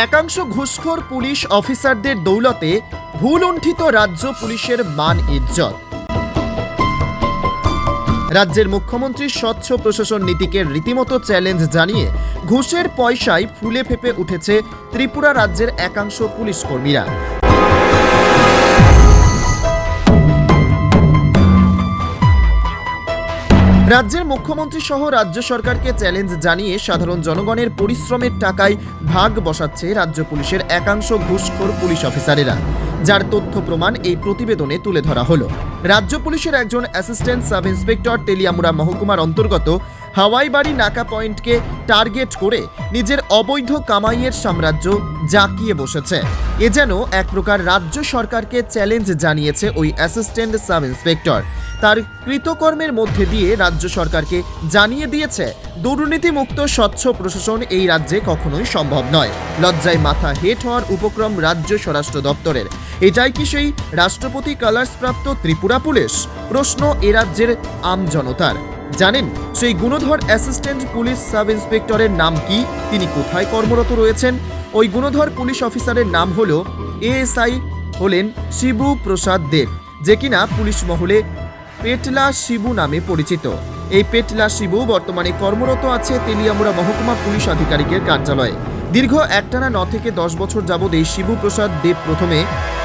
একাংশ ঘুষখোর পুলিশ অফিসারদের দৌলতে ভুলুণ্ঠিত রাজ্য পুলিশের মান ইজ্জত। রাজ্যের মুখ্যমন্ত্রী স্বচ্ছ প্রশাসন নীতিকে রীতিমতো চ্যালেঞ্জ জানিয়ে ঘুষের পয়সায় ফুলে ফেপে উঠেছে ত্রিপুরা রাজ্যের একাংশ পুলিশ কর্মীরা। রাজ্যের মুখ্যমন্ত্রী সহ রাজ্য সরকারকে চ্যালেঞ্জ জানিয়ে সাধারণ জনগণের পরিশ্রমের টাকায় ভাগ বসাচ্ছে রাজ্য পুলিশের একাংশ ঘুষখোর পুলিশ অফিসারেরা। যার তথ্য প্রমাণ এই প্রতিবেদনে তুলে ধরা হলো। রাজ্য পুলিশের একজন অ্যাসিস্ট্যান্ট সাব ইন্সপেক্টর তেলিয়ামুরা মহকুমার অন্তর্গত হাওয়াইবাড়ি নাকা পয়েন্টকে টার্গেট করে নিজের অবৈধ কামাইয়ের সাম্রাজ্য জাঁকিয়ে বসেছে। এ যেন এক প্রকার রাজ্য সরকারকে চ্যালেঞ্জ জানিয়েছে ওই অ্যাসিস্ট্যান্ট সাব ইন্সপেক্টর। তার কৃতকর্মের মধ্যে দিয়ে রাজ্য সরকারকে জানিয়ে দিয়েছে, দুর্নীতিমুক্ত স্বচ্ছ প্রশাসন এই রাজ্যে কখনোই সম্ভব নয়। লজ্জায় মাথা হেট হওয়ার উপক্রম রাজ্য স্বরাষ্ট্র দপ্তরের। এটাই কি সেই রাষ্ট্রপতি কালার্স প্রাপ্ত ত্রিপুরা পুলিশ? প্রশ্ন এ রাজ্যের আমজনতার। জানেন, সেই গুণধর অ্যাসিস্ট্যান্ট পুলিশ সাব ইন্সপেক্টরের নাম কি, তিনি কোথায় কর্মরত রয়েছেন? ওই গুণধর পুলিশ অফিসারের নাম হল এএসআই হলেন শিবু প্রসাদ দেব, যে কিনা পুলিশ মহলে পেটলা শিবু নামে পরিচিত। এই পেটলা শিবু বর্তমানে কর্মরত আছে তেলিয়ামুড়া মহকুমা পুলিশ আধিকারিকের কার্যালয়ে। দীর্ঘ একটানা ন থেকে দশ বছর যাবৎ এই শিবু প্রসাদ দেব প্রথমে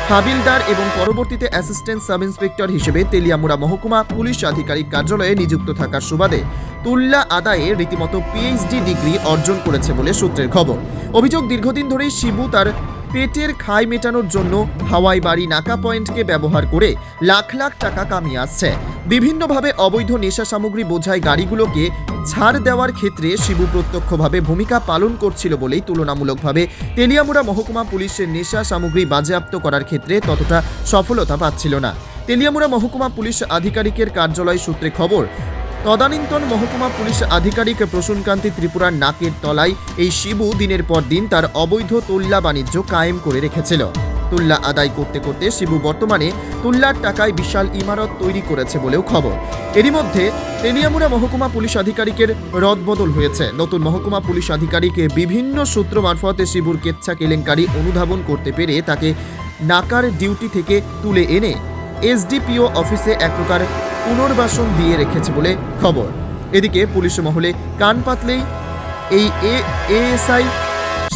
হাবিলদার এবং পরবর্তীতে অ্যাসিস্ট্যান্ট সাব ইন্সপেক্টর হিসেবে তেলিয়ামুড়া মহকুমা পুলিশ আধিকারিক কার্যালয়ে নিযুক্ত থাকার সুবাদে তুল্লা আদায়ে রীতিমতো পিএইচডি ডিগ্রি অর্জন করেছে বলে সূত্রের খবর। অভিযোগ, দীর্ঘদিন ধরেই শিবু তার পেটের খাই মেটানোর জন্য হাওয়াই বাড়ি নাকা পয়েন্টকে ব্যবহার করে লাখ লাখ টাকা কামিয়ে আসছে। বিভিন্নভাবে অবৈধ নেশা সামগ্রী বোঝায় গাড়িগুলোকে ছাড় দেওয়ার ক্ষেত্রে শিবু প্রত্যক্ষভাবে ভূমিকা পালন করছিল বলেই তুলনামূলকভাবে তেলিয়ামুড়া মহকুমা পুলিশের নেশা সামগ্রী বাজেয়াপ্ত করার ক্ষেত্রে ততটা সফলতা পাচ্ছিল না। তেলিয়ামুড়া মহকুমা পুলিশ আধিকারিকের কার্যালয় সূত্রে খবর তদানীন্তন মহকুমা পুলিশ আধিকারিক প্রসূনকান্তি ত্রিপুরার নাকের তলায় এই শিবু দিনের পর দিন তার অবৈধ তুল্লা বাণিজ্য কায়েম করে রেখেছিল। তুল্লা আদায় করতে করতে শিবু বর্তমানে তুল্লার টাকায় বিশাল ইমারত তৈরি করেছে বলেও খবর। এরই মধ্যে তেলিয়ামুড়া মহকুমা পুলিশ আধিকারিকের রদবদল হয়েছে। নতুন মহকুমা পুলিশ আধিকারিক বিভিন্ন সূত্র মারফতে শিবুর কেচ্ছা কেলেঙ্কারি অনুধাবন করতে পেরে তাকে নাকার ডিউটি থেকে তুলে এনে এসডিপিও অফিসে এক প্রকার পুনর্বাসন দিয়ে রেখেছে বলে খবর। এদিকে পুলিশ মহলে কান পাতলেই এই এএসআই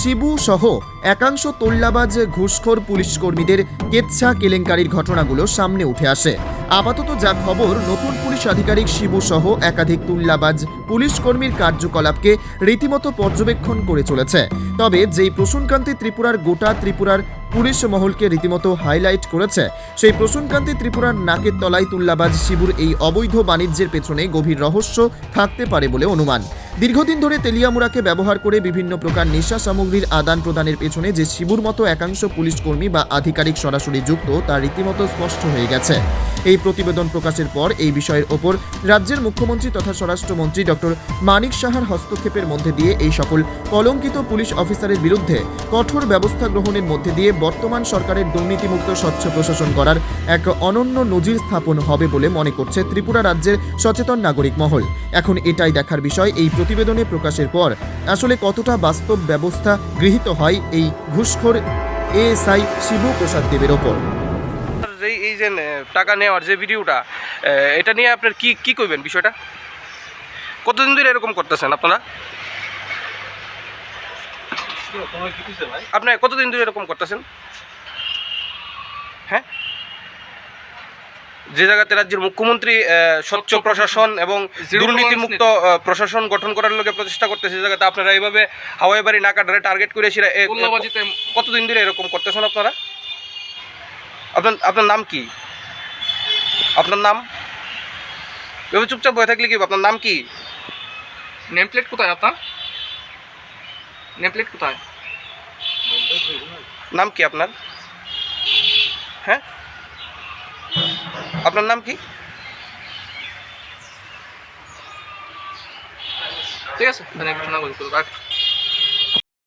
শিবু সহ একাংশ তোল্লাবাজ, ঘুষখোর পুলিশ কর্মীদের কেচ্ছা কেলেঙ্কারির ঘটনাগুলো সামনে উঠে আসে। আপাতত যা খবর, নতুন পুলিশ আধিকারিক শিবু সহ একাধিক তুল্লাবাজ পুলিশ কর্মীর কার্যকলাপকে রীতিমতো পর্যবেক্ষণ করে চলেছে। তবে যেই প্রসূনকান্তি ত্রিপুরার গোটা ত্রিপুরার পুলিশ মহলকে রীতিমতো হাইলাইট করেছে, সেই প্রসূনকান্তি ত্রিপুরার নাকের তলায় তুল্লাবাজ শিবুর এই অবৈধ বাণিজ্যের পেছনে গভীর রহস্য থাকতে পারে বলে অনুমান। দীর্ঘদিন ধরে তেলিয়ামুড়াকে ব্যবহার করে বিভিন্ন প্রকার নেশা সামগ্রীর আদান প্রদানের পেছনে যে শিবুর মতো একাংশ পুলিশ কর্মী বা আধিকারিক সরাসরি যুক্ত, তা রীতিমতো স্পষ্ট হয়ে গেছে। এই প্রতিবেদন প্রকাশের পর এই বিষয়ের ওপর রাজ্যের মুখ্যমন্ত্রী তথা স্বরাষ্ট্রমন্ত্রী ডক্টর মানিক সাহার হস্তক্ষেপের মধ্যে দিয়ে এই সকল কলঙ্কিত পুলিশ অফিসারের বিরুদ্ধে কঠোর ব্যবস্থা গ্রহণের মধ্যে দিয়ে বর্তমান সরকারের দুর্নীতিমুক্ত স্বচ্ছ প্রশাসন করার এক অনন্য নজির স্থাপন হবে বলে মনে করছে ত্রিপুরা রাজ্যের সচেতন নাগরিক মহল। এখন এটাই দেখার বিষয় এই প্রতিবেদনে প্রকাশের পর আসলে কতটা বাস্তব ব্যবস্থা গৃহীত হয় এই ঘুষখোর এএসআই শিবু প্রসাদ দেবের ওপর? আপনার এই এই যে টাকা নেওয়ার যে ভিডিওটা এটা নিয়ে আপনার কি কি কইবেন বিষয়টা? কতদিন ধরে এরকম করতেছেন আপনারা? আপনি কতদিন ধরে এরকম করতেছেন? হ্যাঁ? যে জায়গাতে রাজ্যের মুখ্যমন্ত্রী স্বচ্ছ প্রশাসন এবং দুর্নীতিমুক্ত প্রশাসন গঠন করার লোকে প্রচেষ্টা করতেছে সে জায়গাতে আপনারা এইভাবে হাওয়াই বাড়ি না নাকাডারে টার্গেট করে সেটা কতদিন ধরে এরকম করতেছেন আপনারা? আপনার আপনার নাম কি? আপনার নাম? এভাবে চুপচাপ বয়ে থাকলে কি আপনার নাম কি? নেম প্লেট কোথায় আপনার? নেম প্লেট কোথায়? নাম কি আপনার? হ্যাঁ? আপনার নাম কি? ঠিক আছে